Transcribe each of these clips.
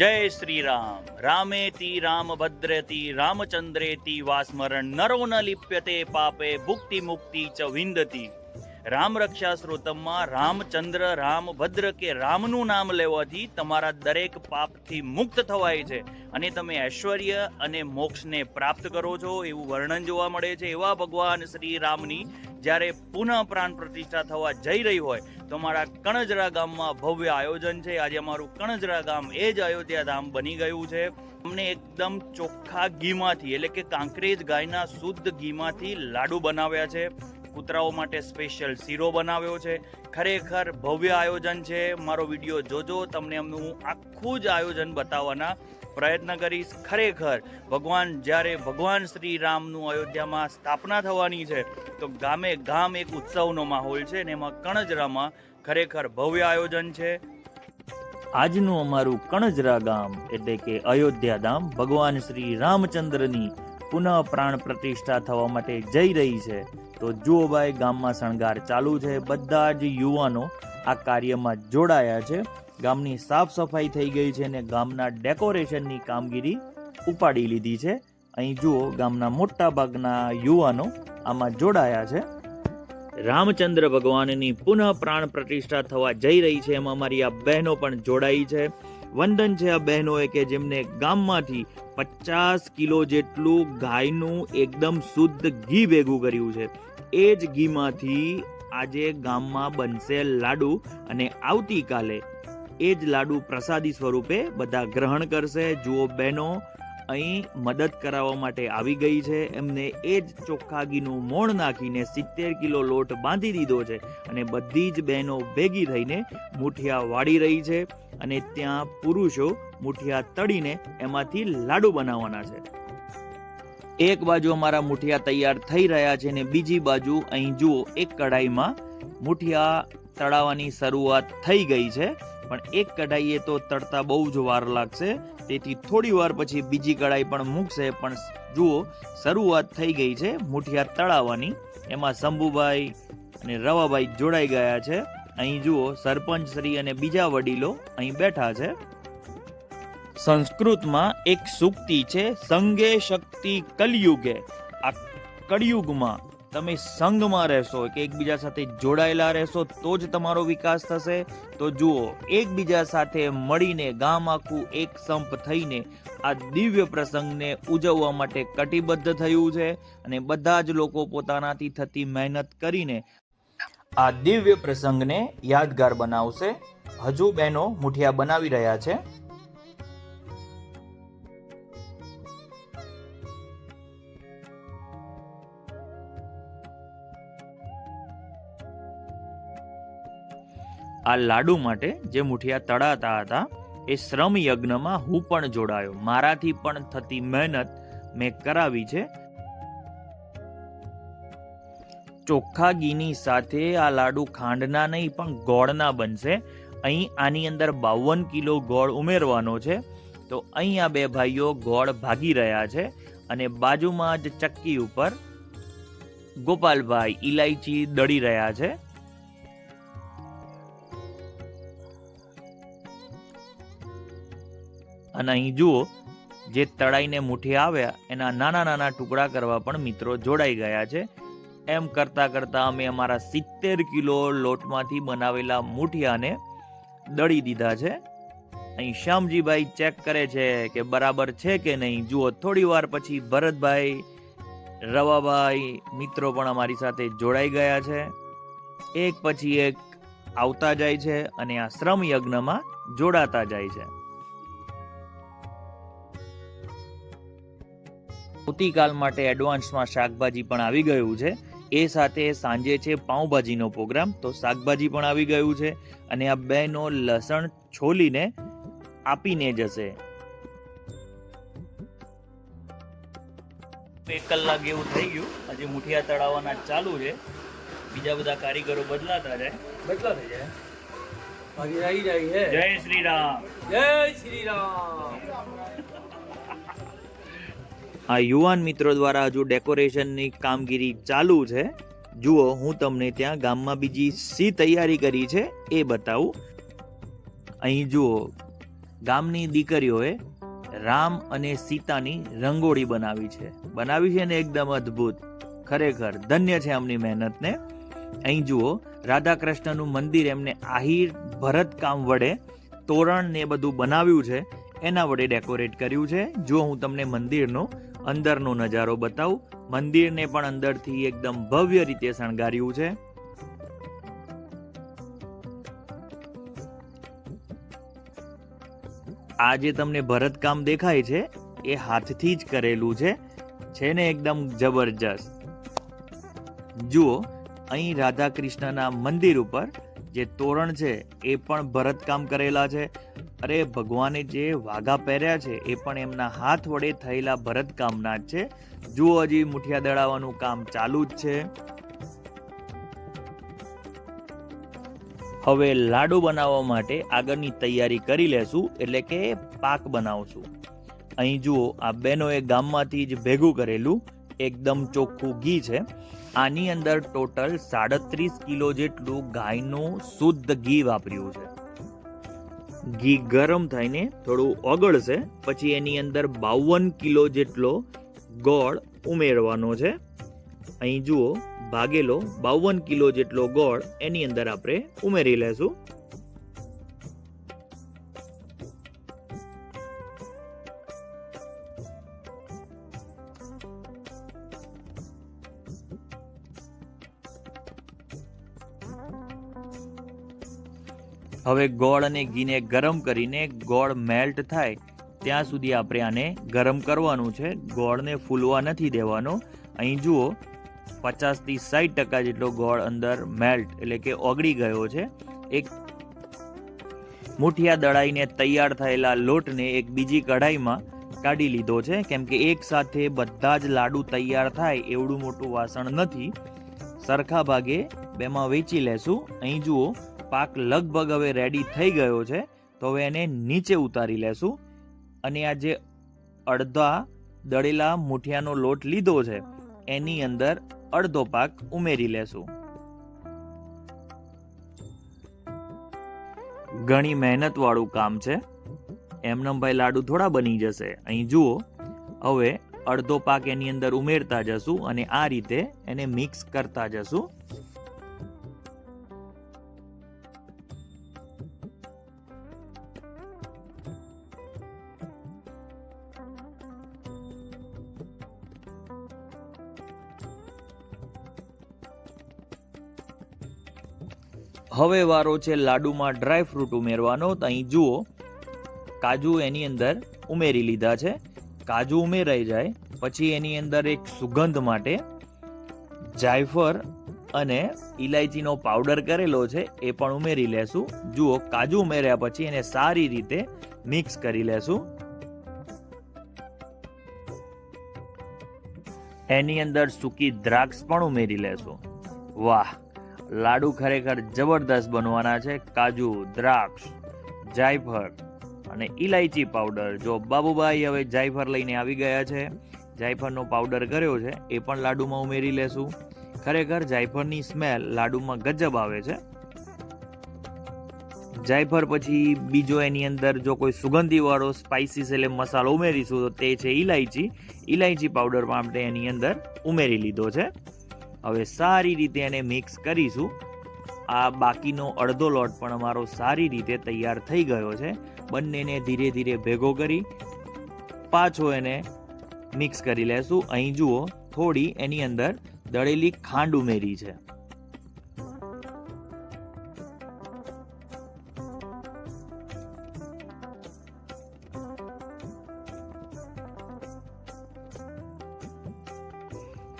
જય શ્રી રામ રામેતિ, રામભદ્રેતિ, રામચંદ્રેતિ વાસ્મરણ નરો ન લિપ્યતે પાપે ભુક્તિ મુક્તિ ચ વિંદતી. રામ રક્ષા શ્રોતમમાં રામચંદ્ર, રામભદ્ર કે રામનું નામ લેવાથી તમારા દરેક પાપથી મુક્ત થવાય છે અને તમે ઐશ્વર્ય અને મોક્ષને પ્રાપ્ત કરો છો એવું વર્ણન જોવા મળે છે એવા ભગવાન શ્રી રામની જ્યારે પુનઃ પ્રાણ પ્રતિષ્ઠા થવા જઈ રહી હોય તો અમારા કણજરા ગામમાં ભવ્ય આયોજન છે. આજે અમારું કણજરા ગામ એ જ અયોધ્યા ધામ બની ગયું છે. અમને એકદમ ચોખ્ખા ઘીમાંથી, એટલે કે કાંકરેજ ગાયના શુદ્ધ ઘીમાંથી લાડુ બનાવ્યા છે. કૂતરાઓ માટે સ્પેશિયલ શીરો બનાવ્યો છે. ખરેખર ભવ્ય આયોજન છે. મારો વીડિયો જોજો. તમને એમનું આખું જ આયોજન બતાવવાના પ્રયત્ન કરીશ ખરેખર. ભગવાન, જ્યારે ભગવાન શ્રી રામનું અયોધ્યામાં સ્થાપના થવાની છે, તો ગામે ગામ એક ઉત્સવનો માહોલ છે ને એમાં કણજરામાં ખરેખર ભવ્ય આયોજન છે. આજનું અમારું કણજરા ગામ એટલે કે અયોધ્યા ધામ ભગવાન શ્રી રામચંદ્રની પુનઃ પ્રાણ પ્રતિષ્ઠા થવા માટે જઈ રહી છે. તો જુઓ ભાઈ, ગામમાં શણગાર ચાલુ છે. બધા જ યુવાનો આ કાર્યમાં જોડાયા છે. ગામની સાફ સફાઈ થઈ ગઈ છે અને ગામના ડેકોરેશનની કામગીરી ઉપાડી લીધી છે. અહીં જુઓ, ગામના મોટા ભાગના યુવાનો આમાં જોડાયા છે. રામચંદ્ર ભગવાનની પુનઃ પ્રાણ પ્રતિષ્ઠા થવા જઈ રહી છે. એમાં અમારી આ બહેનો પણ જોડાઈ છે. વંદન છે આ બહેનોએ કે જેમને ગામમાંથી પચાસ કિલો જેટલું ગાયનું એકદમ શુદ્ધ ઘી ભેગું કર્યું છે. એ જ ઘીમાંથી આજે ગામમાં બનશે લાડુ અને આવતીકાલે એ જ લાડુ પ્રસાદી સ્વરૂપે બધા ગ્રહણ કરશે. જુઓ બહેનો, અહીં મદદ કરાવવા માટે આવી ગઈ છે. એમને એ જ ચોખ્ખા ઘીનું મોણ નાખીને સિત્તેર કિલો લોટ બાંધી દીધો છે અને બધી જ બહેનો ભેગી થઈને મુઠિયા વાળી રહી છે અને ત્યાં પુરુષો મુઠિયા તળીને એમાંથી લાડુ બનાવવાના છે. એક બાજુ અમારા મુઠિયા તૈયાર થઈ રહ્યા છે ને બીજી બાજુ અહીં જુઓ, એક કઢાઈમાં મુઠિયા તળાવવાની શરૂઆત થઈ ગઈ છે. પણ એક કઢાઈએ તો તળતા બહુ જ વાર લાગશે. તેથી થોડી વાર પછી બીજી કઢાઈ પણ મૂકશે. પણ જુઓ, શરૂઆત થઈ ગઈ છે મુઠિયા તળાવવાની. એમાં શંભુભાઈ અને રવાભાઈ જોડાઈ ગયા છે. અહીં જુઓ, સરપંચ શ્રી અને બીજા વડીલો અહીં બેઠા છે. સંસ્કૃતમાં એક સૂક્તિ છે, સંગે શક્તિ કલયુગે. આ કળિયુગમાં તમે સંઘમાં રહેશો કે એકબીજા સાથે જોડાયેલા રહેશો, તો જ તમારો વિકાસ થશે. તો જુઓ, એકબીજા સાથે મળીને ગામ આખું એક સંપ થઈને આ દિવ્ય પ્રસંગને ઉજવવા માટે કટિબદ્ધ થયું છે અને બધા જ લોકો પોતાનાથી થતી મહેનત કરીને આ દિવ્ય પ્રસંગને યાદગાર બનાવશે. હજુ બહેનો મુઠિયા બનાવી રહ્યા છે. આ લાડુ માટે જે મુઠિયા તળાતા હતા, એ શ્રમ યજ્ઞમાં હું પણ જોડાયો. મારાથી પણ થતી મહેનત મેં કરાવી છે. ચોખ્ખા ઘીની સાથે આ લાડુ ખાંડના નહીં, પણ ગોળના બનશે. અહીં આની અંદર બાવન કિલો ગોળ ઉમેરવાનો છે. તો અહીં આ બે ભાઈઓ ગોળ ભાગી રહ્યા છે અને બાજુમાં જ ચક્કી ઉપર ગોપાલભાઈ ઇલાયચી દળી રહ્યા છે. અને અહીં જુઓ, જે તળાઈને મુઠ્ઠી આવ્યા એના નાના નાના ટુકડા કરવા પણ મિત્રો જોડાઈ ગયા છે. એમ કરતાં કરતાં અમે અમારા સિત્તેર કિલો લોટમાંથી બનાવેલા મુઠિયાને દળી દીધા છે. અહીં શ્યામજીભાઈ ચેક કરે છે કે બરાબર છે કે નહીં? જુઓ, થોડી વાર પછી ભરતભાઈ, રવાભાઈ મિત્રો પણ અમારી સાથે જોડાઈ ગયા છે. એક પછી એક આવતા જાય છે અને આ શ્રમ યજ્ઞમાં જોડાતા જાય છે. આવતીકાલ માટે એડવાન્સમાં શાકભાજી પણ આવી ગયું છે. એ સાથે સાંજે છે પાઉંભાજીનો પ્રોગ્રામ તો શાકભાજી પણ આવી ગયું છે અને આ બેનો લસણ છોલીને આપીને જશે. એક કલાક એવું થઈ ગયું. હજી મુઠિયા તળાવવાના ચાલુ છે. બીજા બધા કારીગરો બદલાતા જાય. બદલાતા જાય. જય શ્રી રામ. જય શ્રી રામ. આ યુવાન મિત્રો દ્વારા હજુ ડેકોરેશનની કામગીરી ચાલુ છે. જુઓ, હું તમને ત્યાં ગામમાં બીજી સી તૈયારી કરી છે, એ બતાવું. અહીં જુઓ, ગામની દીકરીઓએ રામ અને સીતાની રંગોળી બનાવી છે. બનાવી છે ને એકદમ અદ્ભુત. ખરેખર ધન્ય છે આમની મહેનતને. અહીં જુઓ રાધા કૃષ્ણનું મંદિર એમને આહિર ભરતકામ વડે તોરણ ને બધું બનાવ્યું છે. એના વડે ડેકોરેટ કર્યું છે. જો હું તમને મંદિરનો અંદરનો નજારો બતાવું. મંદિરને પણ અંદરથી એકદમ ભવ્ય રીતે શણગાર્યું છે. આ જે તમને ભરતકામ દેખાય છે, એ હાથથી જ કરેલું છે. છે ને એકદમ જબરજસ્ત. જુઓ, અહીં રાધા કૃષ્ણના મંદિર ઉપર જે તોરણ છે, એ પણ ભરતકામ કરેલા છે. અરે, ભગવાને જે વાઘા પહેર્યા છે, એ પણ એમના હાથ વડે થયેલા ભરતકામના જ છે. જુઓ હજી મુઠિયા દળાવવાનું કામ ચાલુ જ છે. હવે લાડુ બનાવવા માટે આગળની તૈયારી કરી લેશું, એટલે કે પાક બનાવશું. અહીં જુઓ, આ બહેનોએ ગામમાંથી જ ભેગું કરેલું. એકદમ ચોખ્ખું ઘી છે. આની અંદર ટોટલ સાડત્રીસ કિલો જેટલું ગાયનું શુદ્ધ ઘી વાપર્યું છે. ઘી ગરમ થઈને થોડું ઓગળશે, પછી એની અંદર બાવન કિલો જેટલો ગોળ ઉમેરવાનો છે. અહીં જુઓ, ભાગેલો બાવન કિલો જેટલો ગોળ એની અંદર આપણે ઉમેરી લેશું. હવે ગોળ અને ઘીને ગરમ કરીને ગોળ મેલ્ટ થાય, ત્યાં સુધી આપણે આને ગરમ કરવાનું છે. ગોળને ફૂલવા નથી દેવાનો. અહીં જુઓ પચાસથી સાઠ ટકા જેટલો ગોળ અંદર મેલ્ટ એટલે કે ઓગળી ગયો છે. એક મુઠિયા દળાઈને તૈયાર થયેલા લોટને એક બીજી કઢાઈમાં કાઢી લીધો છે. કેમ કે એક સાથે બધા જ લાડુ તૈયાર થાય એવડું મોટું વાસણ નથી. સરખા ભાગે બેમાં વેચી લેશું. અહીં જુઓ પાક લગભગ હવે રેડી થઈ ગયો છે, તો હવે એને નીચે ઉતારી લેશું. અને આ જે અડધા દળેલા મુઠિયાનો લોટ લીધો છે, એની અંદર અડધો પાક ઉમેરી લેશું. ઘણી મહેનત વાળું કામ છે. એમનેમ ભાઈ લાડુ થોડા બની જશે. અહીં જુઓ, હવે અડધો પાક એની અંદર ઉમેરતા જશું અને આ રીતે એને મિક્સ કરતા જશું. હવે વારો છે લાડુમાં ડ્રાય ફ્રૂટ ઉમેરવાનો. તો અહીં જુઓ, કાજુ એની અંદર ઉમેરી લીધા છે. કાજુ ઉમેરાઈ જાય, પછી એની અંદર એક સુગંધ માટે જાયફળ અને ઇલાયચીનો પાવડર કરેલો છે, એ પણ ઉમેરી લેશું. જુઓ, કાજુ ઉમેર્યા પછી એને સારી રીતે મિક્સ કરી લેશું. એની અંદર સૂકી દ્રાક્ષ પણ ઉમેરી લેશું. વાહ! લાડુ ખરેખર જબરદસ્ત બનવાના છે. કાજુ, દ્રાક્ષ, જાયફળ અને ઇલાયચી પાવડર. જો બાબુભાઈ હવે જાયફળ લઈને આવી ગયા છે, જાયફળનો પાવડર કર્યો છે, એ પણ લાડુમાં ઉમેરી લેશું. ખરેખર જાયફળની સ્મેલ લાડુમાં ગજબ આવે છે. જાયફળ પછી બીજો એની અંદર જો કોઈ સુગંધીવાળો સ્પાઇસીસ એટલે મસાલો ઉમેરીશું તો તે છે ઇલાયચી ઇલાયચી પાવડર પણ આપણે એની અંદર ઉમેરી લીધો છે. હવે સારી રીતે એને મિક્સ કરીશું. આ બાકીનો અડધો લોટ પણ અમારો સારી રીતે તૈયાર થઈ ગયો છે. બંનેને ધીરે ધીરે ભેગો કરી પાછો એને મિક્સ કરી લેશું. અહીં જુઓ, થોડી એની અંદર દળેલી ખાંડ ઉમેરી છે.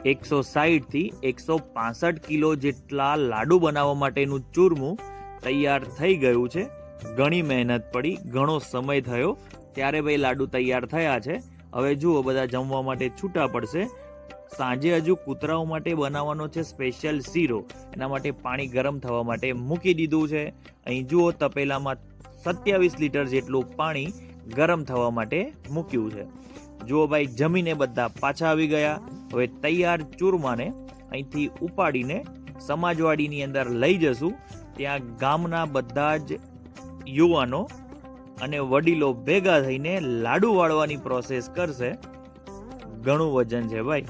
એકસો સાહીઠથી એકસો પાસઠ કિલો જેટલા લાડુ બનાવવા માટેનું ચૂરમું તૈયાર થઈ ગયું છે. ઘણી મહેનત પડી, ઘણો સમય થયો. ત્યારે ભાઈ લાડુ તૈયાર થયા છે. હવે જુઓ, બધા જમવા માટે છૂટા પડશે. સાંજે હજુ કૂતરાઓ માટે બનાવવાનો છે સ્પેશિયલ શીરો. એના માટે પાણી ગરમ થવા માટે મૂકી દીધું છે. અહીં જુઓ, તપેલામાં સત્યાવીસ લીટર જેટલું પાણી ગરમ થવા માટે મૂક્યું છે. જુઓ ભાઈ, જમીને બધા પાછા આવી ગયા. હવે તૈયાર ચૂરમાને અહીંથી ઉપાડીને સમાજવાડીની અંદર લઈ જશું. ત્યાં ગામના બધા જ યુવાનો અને વડીલો ભેગા થઈને લાડુ વાળવાની પ્રોસેસ કરશે. ઘણું વજન છે ભાઈ.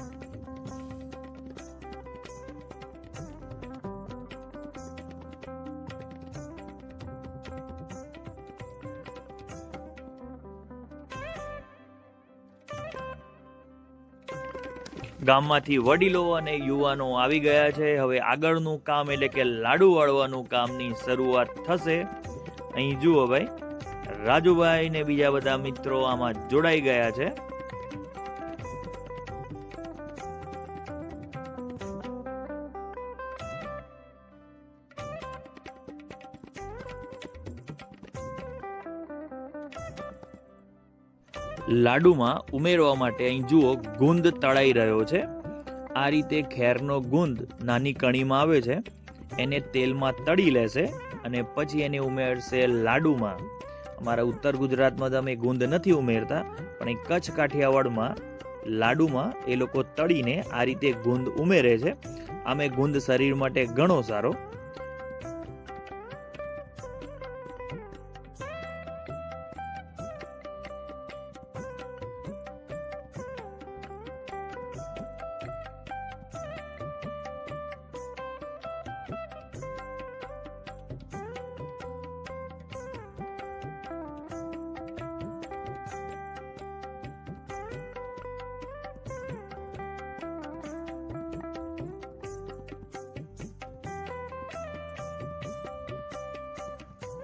ગામમાંથી વડીલો અને યુવાનો આવી ગયા છે. હવે આગળનું કામ એટલે કે લાડુ વાળવાનું કામની શરૂઆત થશે. અહીં જુઓ ભાઈ, રાજુભાઈ ને બીજા બધા મિત્રો આમાં જોડાઈ ગયા છે. લાડુમાં ઉમેરવા માટે અહીં જુઓ, ગુંદ તળાઈ રહ્યો છે. આ રીતે ખેરનો ગુંદ નાની કણીમાં આવે છે. એને તેલમાં તળી લેશે અને પછી એને ઉમેરશે લાડુમાં. અમારા ઉત્તર ગુજરાતમાં તમે ગુંદ નથી ઉમેરતા, પણ એ કચ્છ કાઠિયાવાડમાં લાડુમાં એ લોકો તળીને આ રીતે ગુંદ ઉમેરે છે. આમે ગુંદ શરીર માટે ઘણો સારો.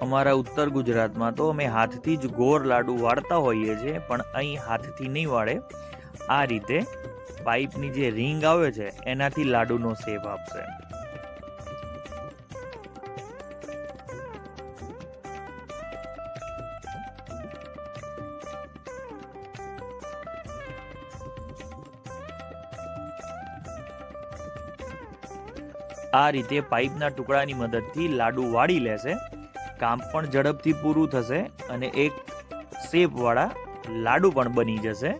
અમારા ઉત્તર ગુજરાતમાં તો અમે હાથથી જ ગોર લાડુ વાળતા હોઈએ છીએ, પણ અહીં હાથથી નહીં વાળે. આ રીતે પાઇપની જે રિંગ આવે છે, એનાથી લાડુનો શેપ આપશે. આ રીતે પાઇપના ટુકડાની મદદથી લાડુ વાળી લેશે. કામ પણ ઝડપથી પૂરું થશે અને એક શેપ વાળા લાડુ પણ બની જશે.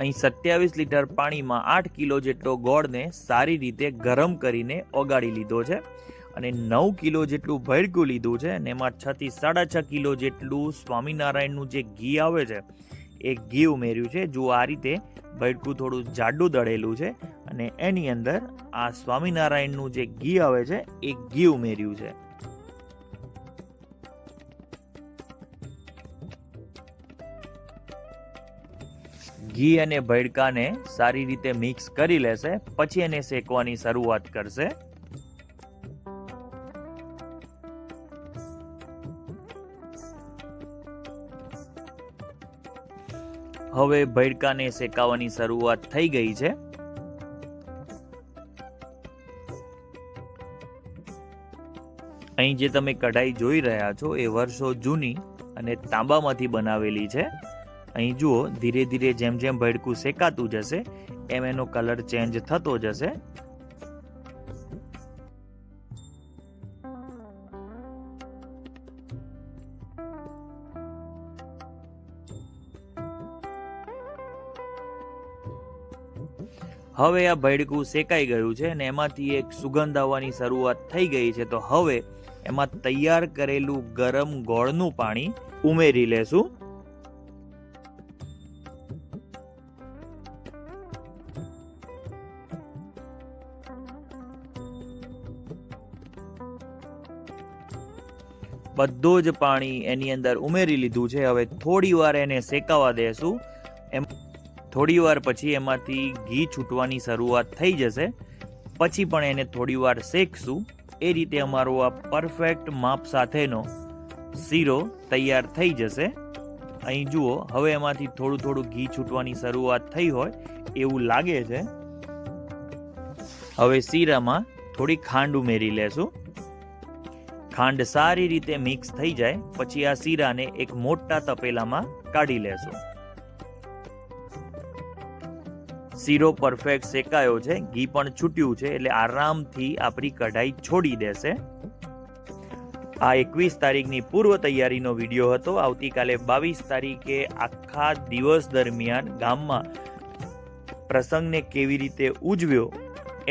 અહીં સત્યાવીસ લીટર પાણીમાં આઠ કિલો જેટલો ગોળને સારી રીતે ગરમ કરીને ઓગાળી લીધો છે. અને નવ કિલો જેટલું ભડકું લીધું છે અને એમાં છ થી સાડા છ કિલો જેટલું સ્વામિનારાયણનું જે ઘી આવે છે, એ ઘી ઉમેર્યું છે. જો આ રીતે ભડકું થોડું જાડું દળેલું છે અને એની અંદર આ સ્વામિનારાયણનું જે ઘી આવે છે, એ ઘી ઉમેર્યું છે. ઘી અને ભડકાને સારી રીતે મિક્સ કરી લેશે, પછી એને શેકવાની શરૂઆત કરશે. હવે ભડકાને શેકાવાની શરૂઆત થઈ ગઈ છે. અહીં જે તમે કઢાઈ જોઈ રહ્યા છો એ વર્ષો જૂની અને તાંબામાંથી બનાવેલી છે. અહીં જુઓ, ધીરે ધીરે જેમ જેમ ભડકું શેકાતું જશે, એમ એનો કલર ચેન્જ થતો જશે. હવે આ ભડકું શેકાઈ ગયું છે અને એમાંથી એક સુગંધ આવવાની શરૂઆત થઈ ગઈ છે, તો હવે એમાં તૈયાર કરેલું ગરમ ગોળનું પાણી ઉમેરી લેશું. બધું જ પાણી એની અંદર ઉમેરી લીધું છે, હવે થોડી વાર એને શેકાવા દેશું. એમ થોડી વાર પછી એમાંથી ઘી છૂટવાની શરૂઆત થઈ જશે. પછી પણ એને થોડી વાર શેકશું. એ રીતે અમારો આ પરફેક્ટ માપ સાથેનો શીરો તૈયાર થઈ જશે. અહીં જુઓ, હવે એમાંથી થોડું થોડું ઘી છૂટવાની શરૂઆત થઈ હોય એવું લાગે છે. હવે શીરામાં થોડી ખાંડ ઉમેરી લેશું. ખાંડ સારી રીતે મિક્સ થઈ જાય. પછી આ શીરાને એક મોટા તપેલામાં કાઢી લેશું. શીરો પરફેક્ટ શેકાયો છે, ઘી પણ છૂટ્યું છે, એટલે આરામથી આપણી કઢાઈ છોડી દેશે. આ એકવીસ તારીખની પૂર્વ તૈયારીનો વીડિયો હતો. આવતીકાલે બાવીસ તારીખે આખા દિવસ દરમિયાન ગામમાં પ્રસંગને કેવી રીતે ઉજવ્યો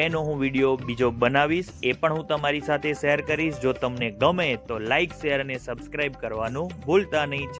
એનો હું વીડિયો બીજો બનાવીશ. એ પણ હું તમારી સાથે શેર કરીશ. જો તમને ગમે તો લાઇક શેર અને સબસ્ક્રાઇબ કરવાનું ભૂલતા નહીં.